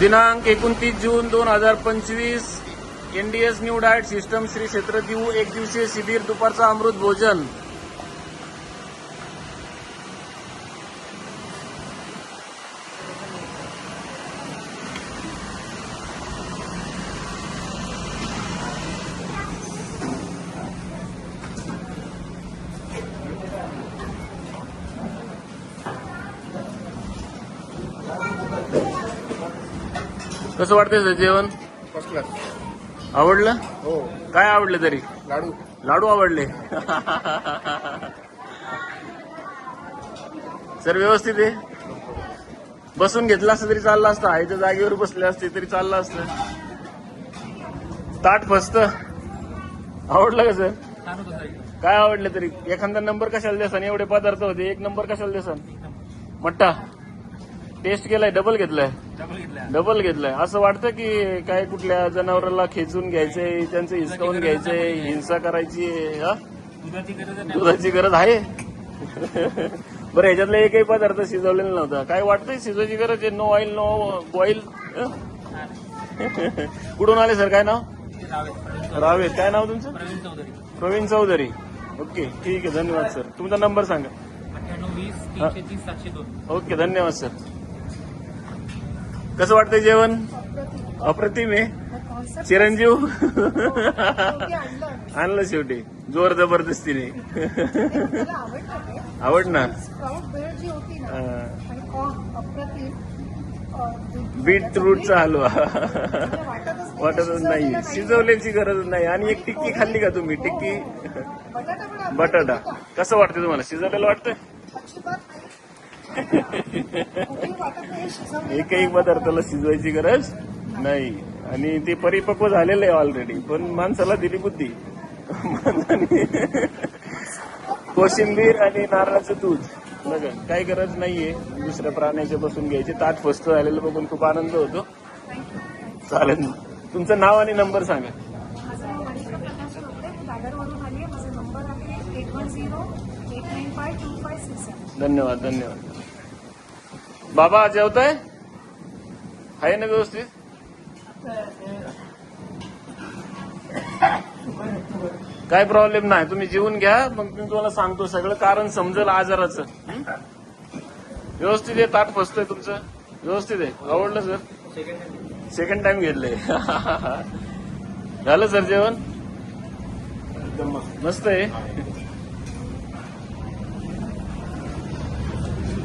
दिनांक एकोणतीस जून दोन हजार पंचवीस NDS new diet system Shri क्षेत्र देऊ एक दिवसीय शिबिर दुपारचा अमृत भोजन. कसं वाटतंय सर जेवण? फर्स्ट क्लास आवडलं? हो. काय आवडलं तरी? लाडू. लाडू आवडले. सर व्यवस्थित आहे? बसून घेतला असतं तरी चाललं असतं. आहे त्या जागेवर बसले असते तरी चाललं असतं. ताट फस्त. आवडलं का सर? काय आवडलं तरी? एखादा नंबर कशाला देसान? एवढे पदार्थ होते. एक नंबर कशाला देसान? मट्टा. टेस्ट केलाय डबल घेतलाय. डबल घेतलाय. असं वाटतं की काय कुठल्या जनावराला खेचून घ्यायचंय त्यांचं हिसकावून घ्यायचंय हिंसा करायची? दुधाची गरज आहे. बरं ह्याच्यातला एकही पदार्थ शिजवलेला नव्हता. काय वाटतंय शिजवायची गरज आहे? नो ऑइल नो बॉईल कुठून आले सर काय नाव? रावेत. काय नाव तुमचं? प्रवीण चौधरी. ओके ठीक आहे. धन्यवाद सर तुमचा नंबर सांगा. ओके धन्यवाद सर कसं वाटतंय जेवण? अप्रतिम आहे. चिरंजीव? आणलं. शेवटी. जोर जबरदस्तीने. आवडणार. बीटरूटचा हलवा. वाटतच नाही. शिजवल्याची गरज नाही. आणि एक टिक्की खाल्ली का तुम्ही? टिक्की? बटाटा कसं वाटतं तुम्हाला? शिजवलेलं वाटत एकही पदार्थाला शिजवायची गरज नाही. आणि ते परिपक्व झालेलं आहे ऑलरेडी पण माणसाला दिली बुद्धी. कोशिंबीर आणि नारळाचं दूध. बघा काही गरज नाहीये. दुसऱ्या प्राण्याच्या बसून घ्यायचे. ताट फस्त झालेलं बघून खूप आनंद होतो. चालेल. तुमचं नाव आणि नंबर सांगा. धन्यवाद धन्यवाद. बाबा जेवताय? आहे ना व्यवस्थित? काय प्रॉब्लेम नाही. तुम्ही जेवून घ्या. मग मी तुम्हाला सांगतो सगळं. कारण समजेल आजाराचं? व्यवस्थित आहे ताट फसतंय तुमचं? व्यवस्थित आहे. आवडलं सर सेकंड टाइम घेतलंय. झालं सर जेवण? मस्त आहे.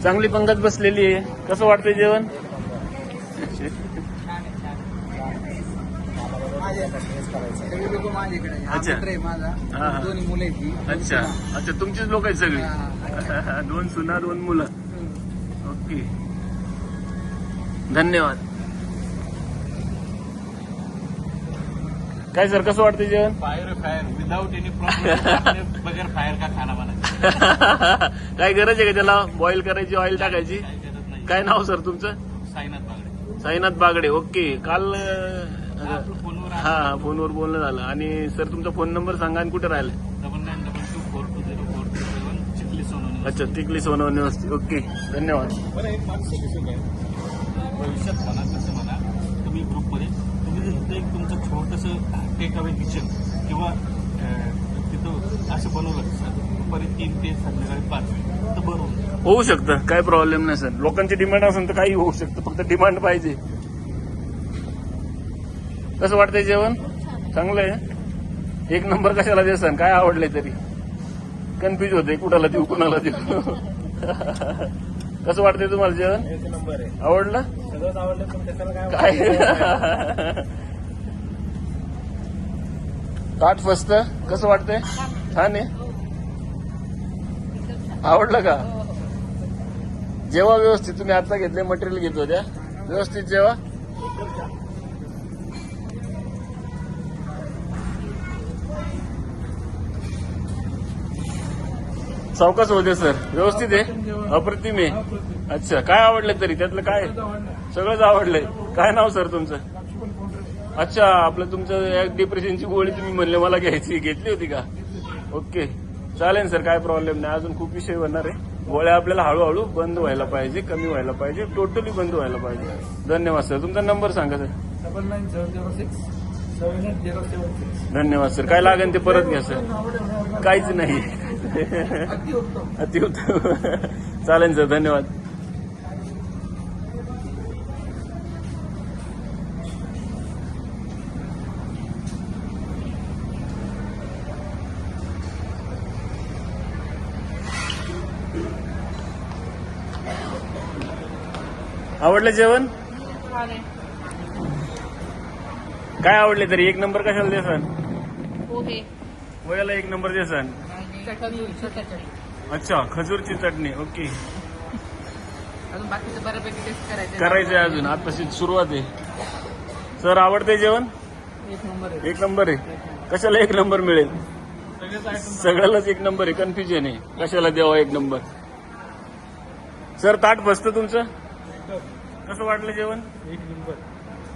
चांगली पंगत बसलेली आहे. कसं वाटतंय जेवण? आहे. अच्छा. मुलं आहेत अच्छा. अच्छा तुमचीच लोक आहेत सगळी? दोन सुना दोन मुलं. ओके. धन्यवाद. काय सर कसं वाटतं जेवण? Fire fire without any problem बगैर फायर का खाना बनायचा? काय गरज आहे का त्याला? बॉईल करायची ऑइल टाकायची? काय नाव सर तुमचं? साईनाथ बागडे. साईनाथ बागडे. ओके. काल हा फोनवर बोलणं झालं. आणि सर तुमचा फोन नंबर सांगा आणि कुठे राहिले? Double nine double two four two zero four two seven Chikhli Sonawane अच्छा तिकली सोनवणे वस्ती. ओके. धन्यवाद. भविष्यात म्हणा कसं म्हणा तुम्ही ग्रुपमध्ये तिथं एक तुमचं छोटंसं टेक अवे किचन किंवा तिथं असं बनवलं सर दुपारी तीन ते संध्याकाळी पाच तर बरं होऊ शकतं. काय प्रॉब्लेम नाही सर. लोकांची डिमांड असेल तर काही होऊ शकतं. फक्त डिमांड पाहिजे. कसं वाटतंय जेवण? चांगलं आहे एक नंबर कशाला देसन काय आवडलंय तरी? कन्फ्युज होते कुणाला देऊ कुणाला देऊ? कसं वाटतंय तुम्हाला जेवण? एक नंबर आहे. आवडलं? सगळंच आवडलं पण त्याच्याला काय काय? ताट फस्त. कसं वाटतंय? छान आहे. आवडलं का? जेव्हा व्यवस्थित. तुम्ही आता घेतले मटेरियल घेत होत्या. व्यवस्थित जेव्हा चौकस होते सर. व्यवस्थित आहे. अप्रतिम आहे. अच्छा काय आवडलं तरी? त्यातलं काय? सगळंच आवडलंय. काय नाव सर तुमचं? अच्छा आपलं तुमचं डिप्रेशनची गोळी तुम्ही म्हणले मला घ्यायची. घेतली होती का? ओके. चालेल सर काय प्रॉब्लेम नाही. अजून खूप विषय होणार आहे. गोळ्या आपल्याला हळूहळू बंद व्हायला पाहिजे कमी व्हायला पाहिजे टोटली बंद व्हायला पाहिजे. धन्यवाद सर. तुमचा नंबर सांगा sir. Double nine zero zero six धन्यवाद सर. काय लागेल ते परत घ्या सर. काहीच नाही. अतिउत्तम. चालेल सर धन्यवाद. आवडलं जेवण? काय आवडले तरी? एक नंबर कशाला देसान? पोहे. वयाला एक नंबर देसान? अच्छा खजूरची चटणी ओके. अजून बाकीचं बऱ्यापैकी टेस्ट करायचं करायचंय अजून आताशी सुरुवात आहे. सर आवडते जेवण? एक नंबर आहे. एक नंबर आहे. कशाला एक नंबर मिळेल? सगळेच सगळ्यालाच एक नंबर आहे कन्फ्युजन आहे. कशाला द्यावा एक नंबर? सर ताट बसतं तुमचं? कसं वाटलं जेवण? एक नंबर.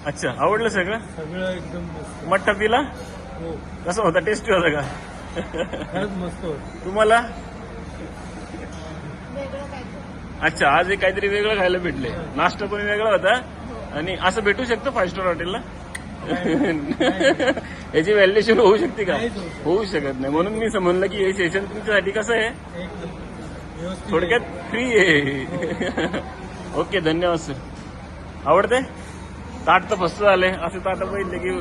अच्छा आवडलं सगळं? सगळं एकदम मस्त. मठ्ठा पिला हो. कसं होता टेस्टी होता का? खरंच मस्त होतं. तुम्हाला? अच्छा आज एक काहीतरी वेगळं खायला भेटले नाश्ता पण वेगळा होता. आणि असं भेटू शकतं फाईव्ह स्टार हॉटेलला? याची व्हॅल्युएशन होऊ शकते का? होऊ शकत. नाही. म्हणून मी समजलं की हे सेशन तुमच्यासाठी कसं आहे? थोडक्यात फ्री आहे. ओके धन्यवाद सर आवडते ताट तर फस्त झाले असे ताट बघितले की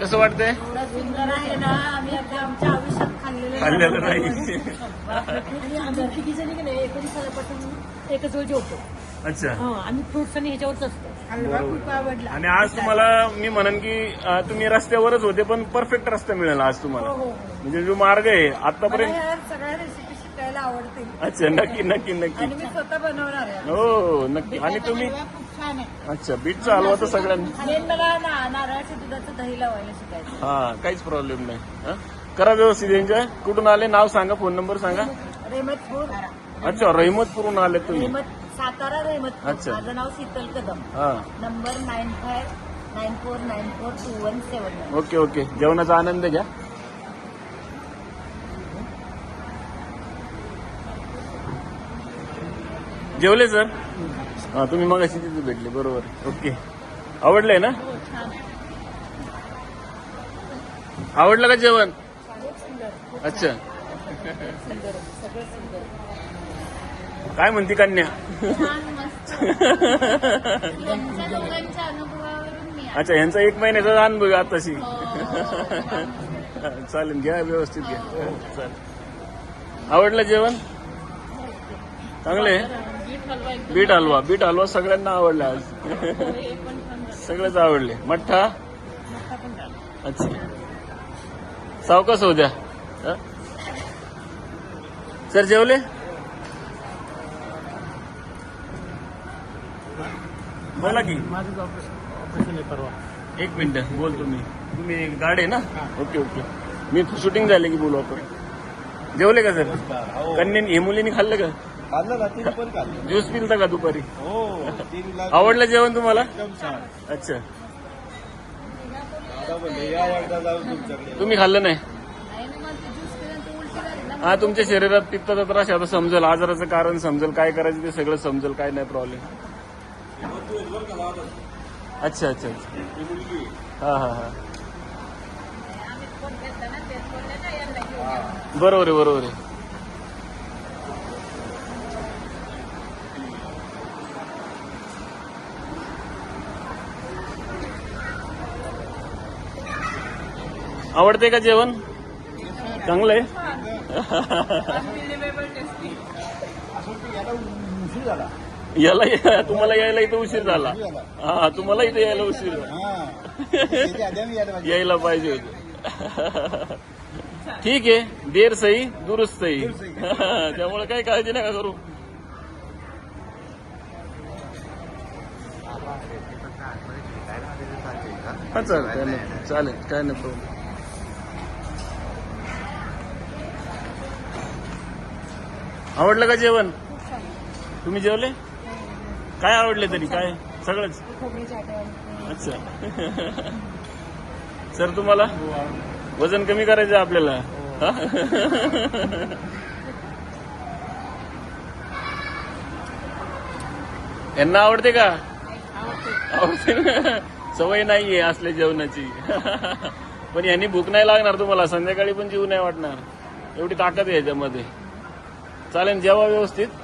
कसं वाटतंय? एवढा सुंदर आहे ना आम्ही आता आमच्या आयुष्यात खाल्लेलं खाल्लेलं नाही. एकच वेळ जेवतो. अच्छा. हा आम्ही फ्रुट्स आणि ह्याच्यावरच असतो. हलवा खूप आवडला. आणि आज तुम्हाला मी म्हणन की तुम्ही रस्त्यावरच होते पण परफेक्ट रस्ता मिळेल आज तुम्हाला. हो, हो. म्हणजे जो मार्ग आहे आतापर्यंत सगळ्या रेसिपी शिकायला आवडतील. अच्छा नक्की नक्की नक्की. मी स्वतः बनवणार आहे. हो नक्की. आणि तुम्ही आहे अच्छा बीटचा हलवा तर सगळ्यांना. मला ना नारळाच्या दुधाचं दही लावायला शिकायचं. हा काहीच प्रॉब्लेम नाही. हा? करा व्यवस्थित एन्जॉय कुठून आले? नाव सांगा फोन नंबर सांगा. रेहमतपूर अच्छा रहिमतपूरून आले तुम्ही. सातारा रेहमतपूर अच्छा. माझं नाव शीतल कदम. हा. Number nine five nine four nine four two one seven okay okay. जेवणाचा आनंद घ्या. जेवले सर? हा तुम्ही मग अशी तिथे भेटले बरोबर. ओके. आवडलंय ना? आवडलं का जेवण? अच्छा. काय म्हणती कन्या? अच्छा यांचा एक महिन्याचा अनुभव आहे आताशी. चालेल घ्या व्यवस्थित घ्या. चालेल. आवडलं जेवण? चांगले एकदम बीट हलवा बीट हलवा सगळ्यांना आवडला आज. सगळेच आवडले. मठ्ठा? अच्छा. सावकाश होऊ द्या. हं? सर जेवले? बोला की. माझंच ऑपरेशन ऑपरेशन आहे परवा एक मिनिट बोल तुम्ही. तुम्ही गाड आहे ना? Okay okay. मी शूटिंग झाले की बोलू आपण. जेवले का सर? कन्यानी हे मुलीने खाल्लं का? खाल्लं ना तिने पण खाल्लं ज्यूस पिलता का दुपारी? हो तीन लाख. आवडलं जेवण तुम्हाला? एकदम छान. अच्छा. आता म्हणले या एकदा जाऊन तुमच्याकडे. तुम्ही खाल्लं नाही? हा तुमच्या शरीरात पित्ताचा त्रास आहे, आता समजेल. आजाराचं कारण समजेल. काय करायचं ते सगळं समजेल. काय नाही प्रॉब्लेम अच्छा अच्छा अच्छा. हा हा हा. बरोबर आहे बरोबर आहे. आवडते का जेवण? चांगलं आहे याला या- तुम्हाला यायला इथं उशीर झाला. हा तुम्हाला इथे यायला उशीर झाला. यायला पाहिजे. यायला पाहिजे होते. ठीक आहे देर सही दुरुस्त सही. त्यामुळे काही काळजी नका करू. हा चालेल काय नाही चालेल काय नाही प्रॉब्लेम आवडलं का जेवण? तुम्ही जेवले? काय आवडले तरी? काय? सगळंच? अच्छा. सर तुम्हाला? वजन कमी करायचं आपल्याला. यांना आवडते का? आवडते. आवडते ना? सवय नाहीये असल्या जेवणाची. पण यांनी भूक नाही लागणार तुम्हाला. संध्याकाळी पण जीव नाही वाटणार. एवढी ताकद आहे याच्यामध्ये. चालेल जेवा व्यवस्थित.